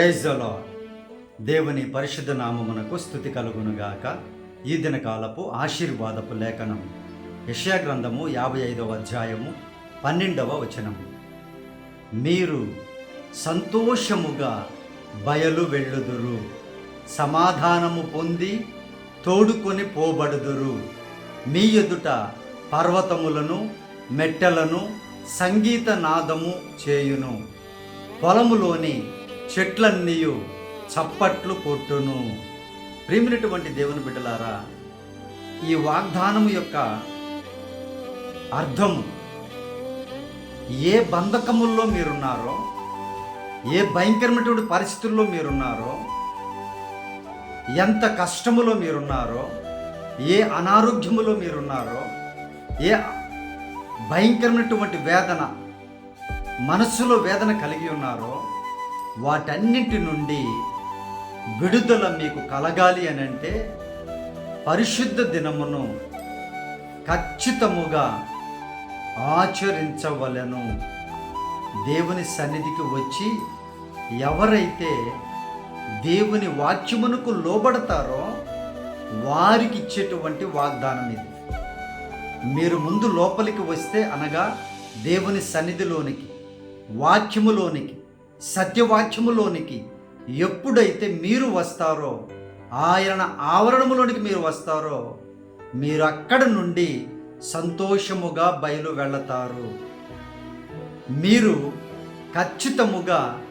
ప్రైజ్లో దేవుని పరిశుద్ధ నామమునకు స్థుతి కలుగునుగాక. ఈ దినకాలపు ఆశీర్వాదపు లేఖనం యెషయా గ్రంథము యాభై ఐదవ అధ్యాయము పన్నెండవ వచనము. మీరు సంతోషముగా బయలు వెళ్ళుదురు. సమాధానము పొంది తోడుకొని పోబడుదురు. మీ ఎదుట పర్వతములను మెట్టలను సంగీత నాదము చేయును. పొలములోని చెట్లన్నీయు చప్పట్లు కొట్టును. ప్రేమినటువంటి దేవుని బిడ్డలారా ఈ వాగ్దానం యొక్క అర్థం ఏ బంధకముల్లో మీరున్నారో ఏ భయంకరమైనటువంటి పరిస్థితుల్లో మీరున్నారో ఎంత కష్టములో మీరున్నారో ఏ అనారోగ్యములో మీరున్నారో ఏ భయంకరమైనటువంటి వేదన మనస్సులో వేదన కలిగి ఉన్నారో వాటన్నింటి నుండి విడుదల మీకు కలగాలి అని అంటే పరిశుద్ధ దినమును ఖచ్చితముగా ఆచరించవలెను. దేవుని సన్నిధికి వచ్చి ఎవరైతే దేవుని వాక్యమునకు లోబడతారో వారికి ఇచ్చేటువంటి వాగ్దానం ఇది. మీరు ముందు లోపలికి వస్తే అనగా దేవుని సన్నిధిలోనికి వాక్యములోనికి సత్యవాక్యములోనికి ఎప్పుడైతే మీరు వస్తారో ఆయన ఆవరణములోనికి మీరు వస్తారో మీరు అక్కడ నుండి సంతోషముగా బయలు వెళతారు మీరు ఖచ్చితముగా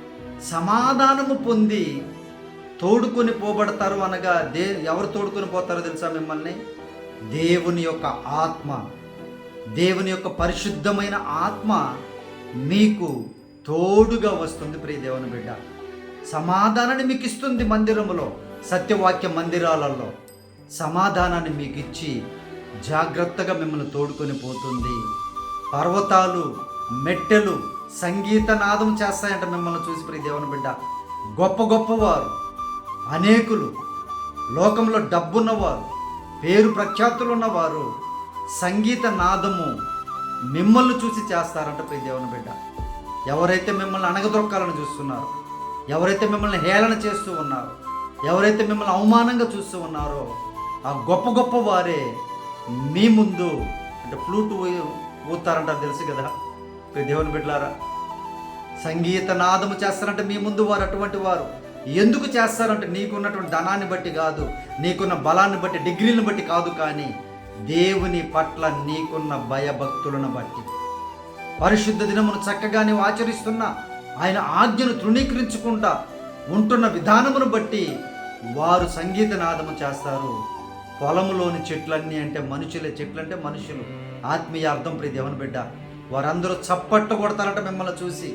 సమాధానము పొంది తోడుకొని పోబడతారు అనగా దే ఎవరు తోడుకొని పోతారో తెలుసా మిమ్మల్ని? దేవుని యొక్క ఆత్మ. దేవుని యొక్క పరిశుద్ధమైన ఆత్మ మీకు తోడుగా వస్తుంది ప్రియ దేవుని బిడ్డ. సమాధానాన్ని మీకు ఇస్తుంది మందిరములో సత్యవాక్య మందిరాలలో. సమాధానాన్ని మీకు ఇచ్చి జాగ్రత్తగా మిమ్మల్ని తోడుకొని పోతుంది. పర్వతాలు మెట్టెలు సంగీత నాదం చేస్తాయంట మిమ్మల్ని చూసి ప్రియ దేవుని బిడ్డ. గొప్ప గొప్పవారు అనేకులు లోకంలో డబ్బున్నవారు పేరు ప్రఖ్యాతులు ఉన్నవారు సంగీత నాదము మిమ్మల్ని చూసి చేస్తారంట ప్రియ దేవుని బిడ్డ. ఎవరైతే మిమ్మల్ని అణగదొక్కాలని చూస్తున్నారో ఎవరైతే మిమ్మల్ని హేళన చేస్తూ ఉన్నారో ఎవరైతే మిమ్మల్ని అవమానంగా చూస్తూ ఉన్నారో ఆ గొప్ప గొప్ప వారే మీ ముందు అంటే ఫ్లూట్ ఊతారంటారు తెలుసు కదా? దేవుని బిడ్డలారా సంగీత నాదము చేస్తారంటే మీ ముందు వారు అటువంటి వారు. ఎందుకు చేస్తారంటే నీకున్నటువంటి ధనాన్ని బట్టి కాదు నీకున్న బలాన్ని బట్టి డిగ్రీలను బట్టి కాదు కానీ దేవుని పట్ల నీకున్న భయభక్తులను బట్టి. పరిశుద్ధ దినమును చక్కగా నీవు ఆచరిస్తున్నా ఆయన ఆజ్ఞను తృణీకరించుకుంటా ఉంటున్న విధానమును బట్టి వారు సంగీత నాదము చేస్తారు. పొలములోని చెట్లన్నీ అంటే మనుషులే చెట్లు అంటే మనుషులు. ఆత్మీయ అర్థం ప్రీ దేవుని బిడ్డ వారందరూ చప్పట్టు కొడతారంట మిమ్మల్ని చూసి.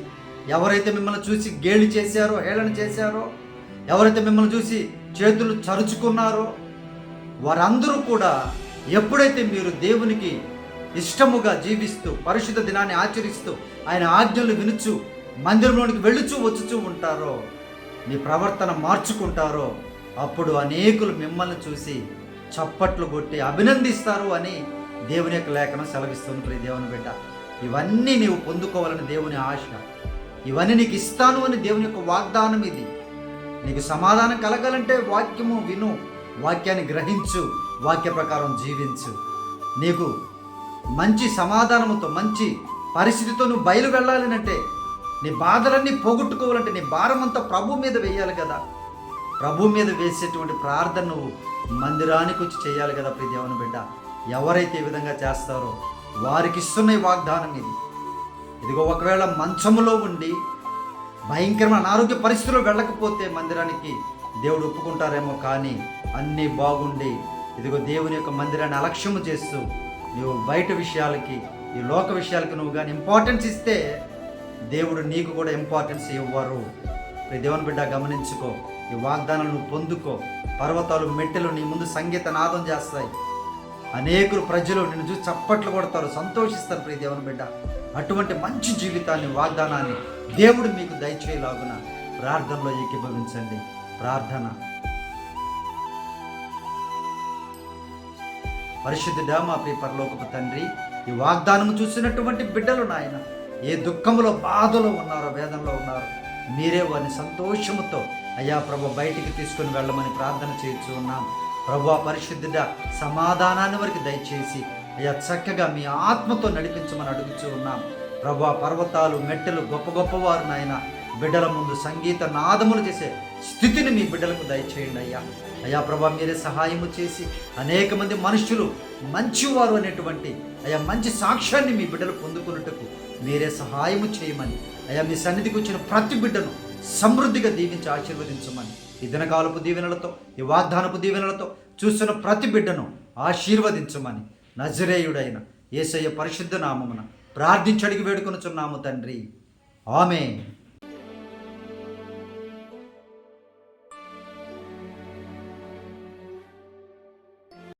ఎవరైతే మిమ్మల్ని చూసి గేలి చేశారో హేళన చేశారో ఎవరైతే మిమ్మల్ని చూసి చేతులు చరుచుకున్నారో వారందరూ కూడా ఎప్పుడైతే మీరు దేవునికి ఇష్టముగా జీవిస్తూ పరిశుద్ధ దినాన్ని ఆచరిస్తూ ఆయన ఆజ్ఞలు వినుచు మందిరంలోనికి వెళ్ళుచూ వచ్చుచూ ఉంటారో మీ ప్రవర్తన మార్చుకుంటారో అప్పుడు అనేకులు మిమ్మల్ని చూసి చప్పట్లు కొట్టి అభినందిస్తారు అని దేవుని యొక్క లేఖనం సెలవిస్తుంది ప్రియ దేవుని బిడ్డ. ఇవన్నీ నీవు పొందుకోవాలని దేవుని ఆశ ఇవన్నీ నీకు ఇస్తాను అని దేవుని యొక్క వాగ్దానం ఇది. నీకు సమాధానం కలగాలంటే వాక్యము విను వాక్యాన్ని గ్రహించు వాక్య ప్రకారం జీవించు. నీకు మంచి సమాధానముతో మంచి పరిస్థితితో నువ్వు బయలు వెళ్ళాలి నీ బాధలన్నీ పోగొట్టుకోవాలంటే నీ భారం అంతా ప్రభు మీద వేయాలి కదా. ప్రభు మీద వేసేటువంటి ప్రార్థన నువ్వు మందిరానికి వచ్చి చేయాలి కదా ప్రతి దేవుని బిడ్డ. ఎవరైతే ఈ విధంగా చేస్తారో వారికి ఇస్తున్న వాగ్దానం ఇది. ఇదిగో ఒకవేళ మంచములో ఉండి భయంకరమైన అనారోగ్య పరిస్థితుల్లో వెళ్ళకపోతే మందిరానికి దేవుడు ఒప్పుకుంటారేమో కానీ అన్నీ బాగుండి ఇదిగో దేవుని యొక్క మందిరాన్ని అలక్ష్యము చేస్తూ నువ్వు బయట విషయాలకి ఈ లోక విషయాలకి నువ్వు కానీ ఇంపార్టెన్స్ ఇస్తే దేవుడు నీకు కూడా ఇంపార్టెన్స్ ఇవ్వరు. ప్రతి దేవుని బిడ్డ గమనించుకో. ఈ వాగ్దానాలు నువ్వు పొందుకో. పర్వతాలు మెట్టెలు నీ ముందు సంగీత నాదం చేస్తాయి. అనేకులు ప్రజలు నిన్ను చూసి చప్పట్లు కొడతారు సంతోషిస్తారు ప్రియ దేవుని బిడ్డ. అటువంటి మంచి జీవితాన్ని వాగ్దానాన్ని దేవుడు మీకు దయచేయలాగున ప్రార్థనలో ఏకీభవించండి. ప్రార్థన. పరిశుద్ధుడా మా ప్రియ పరలోకపు తండ్రి ఈ వాగ్దానము చూసినటువంటి బిడ్డలు నాయన ఏ దుఃఖములో బాధలో ఉన్నారో వేదంలో ఉన్నారో మీరే వారిని సంతోషముతో అయ్యా ప్రభు బయటికి తీసుకుని వెళ్ళమని ప్రార్థన చేయొచ్చు ఉన్నాం. ప్రభు పరిశుద్ధుడ సమాధానాన్ని వరకు దయచేసి అయ్యా చక్కగా మీ ఆత్మతో నడిపించమని అడుగుచూ ఉన్నాం. ప్రభు పర్వతాలు మెట్టెలు గొప్ప గొప్పవారు నాయన బిడ్డల ముందు సంగీత నాదములు చేసే స్థితిని మీ బిడ్డలకు దయచేయండి అయ్యా. అయ్యా ప్రభా మీరే సహాయము చేసి అనేక మంది మనుషులు మంచివారు అనేటువంటి అయ్యా మంచి సాక్ష్యాన్ని మీ బిడ్డలు పొందుకున్నట్టుకు మీరే సహాయము చేయమని అయ్యా మీ సన్నిధికి వచ్చిన ప్రతి బిడ్డను సమృద్ధిగా దీవించి ఆశీర్వదించమని ఈ దినకాలపు దీవెనలతో ఈ వాగ్దానపు దీవెనలతో చూస్తున్న ప్రతి బిడ్డను ఆశీర్వదించమని నజరేయుడైన యేసయ్య పరిశుద్ధ నామమున ప్రార్థించి వేడుకొనుచున్నాము తండ్రి. ఆమె